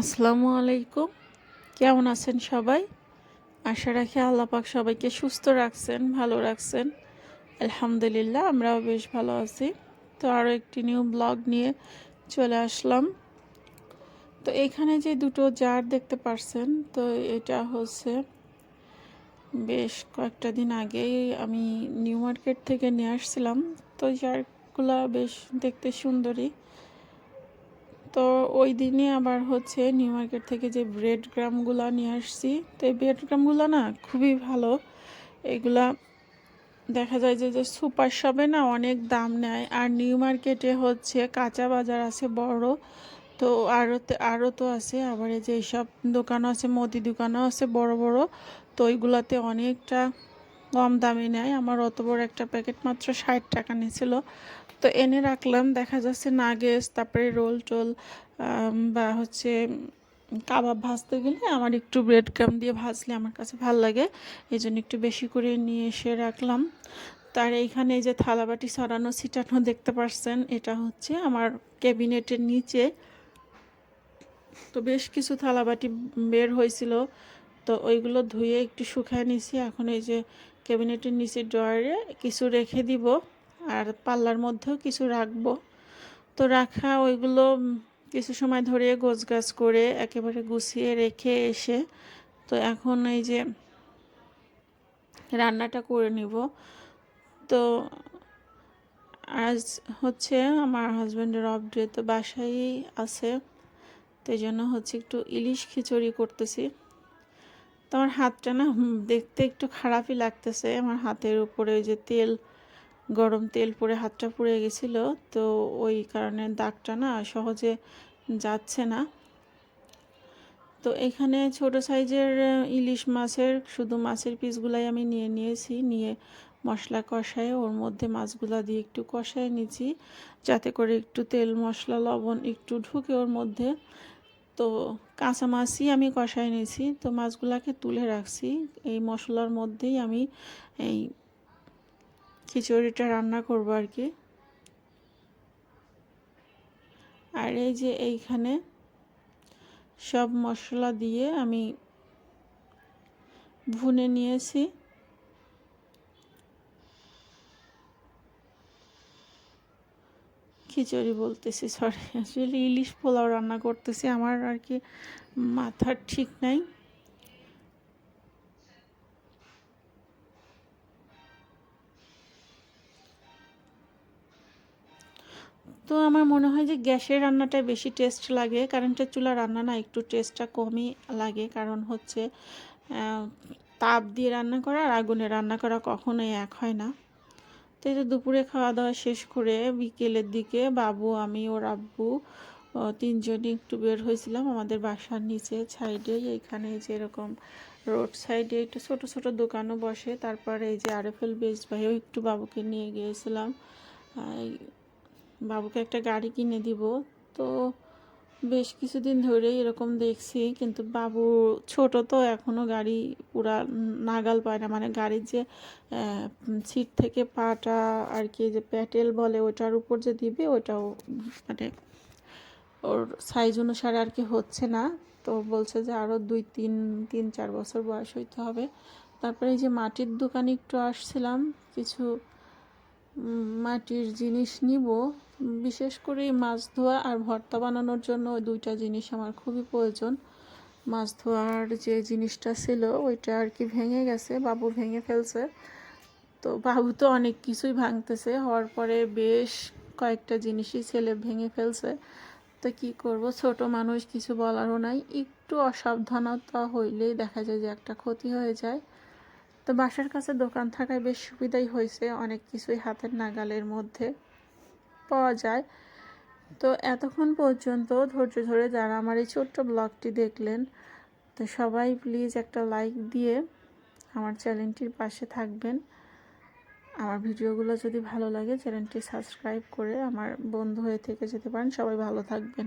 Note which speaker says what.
Speaker 1: আসসালামু আলাইকুম। কেমন আছেন সবাই? আশা রাখি আল্লাহ পাক সবাইকে সুস্থ রাখছেন, ভালো রাখছেন। আলহামদুলিল্লাহ, আমরাও বেশ ভালো আছি। তো আরও একটি নিউ ব্লগ নিয়ে চলে আসলাম। তো এখানে যে দুটো জার দেখতে পারছেন, তো এটা হচ্ছে বেশ কয়েকটা দিন আগেই আমি নিউ মার্কেট থেকে নিয়ে আসছিলাম। তো জারগুলা বেশ দেখতে সুন্দরী। তো ওই দিনই আবার হচ্ছে নিউ মার্কেট থেকে যে ব্রেড গ্রামগুলো নিয়ে আসছি। তো এই ব্রেড গ্রামগুলো না খুবই ভালো। এগুলা দেখা যায় যে যে সুপার শপে না অনেক দাম নেয়। আর নিউ মার্কেটে হচ্ছে কাঁচা বাজার আছে বড়। তো আরও আরও তো আছে। আবার এই যে এইসব দোকানও আছে, মুদি দোকানও আছে বড় বড়। তো ওইগুলাতে অনেকটা কম দামে নেয়। আমার অত বড় একটা প্যাকেট মাত্র ষাট টাকা নিয়েছিল। তো এনে রাখলাম, দেখা যাচ্ছে নাগেস তারপরে রোল টোল বা হচ্ছে কাবাব ভাজতে গেলে আমার একটু ব্রেড ক্রাম দিয়ে ভাজলে আমার কাছে ভালো লাগে। এই জন্য একটু বেশি করে নিয়ে এসে রাখলাম। তার এইখানে এই যে থালাবাটি সরানো, ছিটানো দেখতে পারছেন, এটা হচ্ছে আমার ক্যাবিনেটের নিচে। তো বেশ কিছু থালাবাটি বের হয়েছিল। তো ওইগুলো ধুয়ে একটু শুকায় নিছি। এখন এই যে ক্যাবিনেটের নিচে ড্রয়ারে কিছু রেখে দিব আর পাল্লার মধ্যেও কিছু রাখব। তো রাখা ওইগুলো কিছু সময় ধরে গাছ করে একেবারে গুছিয়ে রেখে এসে তো এখন এই যে রান্নাটা করে নিব। তো আজ হচ্ছে আমার হাজব্যান্ডের অফ ডে তো বাসায় আছে। তো জন্য হচ্ছে একটু ইলিশ খিচুড়ি করতেছি। তো আমার হাতটা না দেখতে একটু খারাপই লাগতেছে। আমার হাতের উপরে ওই যে তেল, গরম তেল পরে হাতটা পুড়ে গেছিল। তো ওই কারণে দাগটা না সহজে যাচ্ছে না। তো এখানে ছোট সাইজের ইলিশ মাছের, শুধু মাছের পিসগুলাই আমি নিয়ে নিয়েছি। নিয়ে মশলা কষায় ওর মধ্যে মাছগুলা দিয়ে একটু কষায় নিয়েছি যাতে করে একটু তেল, মশলা, লবণ একটু ঢুকে ওর মধ্যে। তো কাঁচা মাছই আমি কষায় নিয়েছি। তো মাছগুলাকে তুলে রাখছি। এই মশলার মধ্যেই আমি এই খিচুড়িটা রান্না করব আর কি। আর এই যে এইখানে সব মশলা দিয়ে আমি ভুনে নিয়েছি। খিচুড়ি বলতেছি সরি আসলে ইলিশ পোলাও রান্না করতেছি, আমার আর কি মাথার ঠিক নাই। তো আমার মনে হয় যে গ্যাসের রান্নাটা বেশি টেস্ট লাগে কারেন্টের চুলা রান্না না, একটু টেস্টটা কমই লাগে, কারণ হচ্ছে তাপ দিয়ে রান্না করা আর আগুনে রান্না করা কখনোই এক হয় না। তো এই যে দুপুরে খাওয়া দাওয়া শেষ করে বিকেলের দিকে বাবু, আমি, ওর আব্বু তিনজনই একটু বের হয়েছিলাম আমাদের বাসার নিচে সাইডে। এইখানে যে এরকম রোড সাইডে একটু ছোট ছোট দোকানও বসে। তারপরে এই যে আরএফএল বেস ভাইও একটু বাবুকে নিয়ে গিয়েছিলাম। বাবুকে একটা গাড়ি কিনে দিব। তো বেশ কিছুদিন ধরেই এরকম দেখছি, কিন্তু বাবু ছোট তো এখনও গাড়ি পুরা নাগাল পায় না। মানে গাড়ির যে সিট থেকে পাটা আর কি, যে প্যাটেল বলে ওটার উপর যে দিবে ওটাও মানে ওর সাইজ অনুসারে আর কি হচ্ছে না। তো বলছে যে আরও দুই তিন তিন চার বছর বয়স হইতে হবে। তারপরে এই যে মাটির দোকানে একটু আসছিলাম, কিছু মাটির জিনিস নিব। বিশেষ করে মাছ ধোয়া আর ভর্তা বানানোর জন্য ওই দুইটা জিনিস আমার খুবই প্রয়োজন। মাছ ধোয়ার যে জিনিসটা ছিল, ওইটা আর কি ভেঙে গেছে, বাবু ভেঙে ফেলছে। তো বাবু তো অনেক কিছুই ভাঙতেছে, হওয়ার পরে বেশ কয়েকটা জিনিসই ছেলে ভেঙে ফেলছে। তো কি করব, ছোট মানুষ কিছু বলারও নাই। একটু অসাবধানতা হইলেই দেখা যায় যে একটা ক্ষতি হয়ে যায়। তো বাসার কাছে দোকান থাকায় বেশ সুবিধাই হয়েছে অনেক কিছুই হাতের নাগালের মধ্যে পাওয়া যায়। তো এতক্ষণ পর্যন্ত ধৈর্য ধরে যারা আমার এই ছোট্ট ব্লগটি দেখলেন, তো সবাই প্লিজ একটা লাইক দিয়ে আমার চ্যানেলটির পাশে থাকবেন। আমার ভিডিওগুলো যদি ভালো লাগে, চ্যানেলটি সাবস্ক্রাইব করে আমার বন্ধু হয়ে থেকে যেতে পারেন। সবাই ভালো থাকবেন।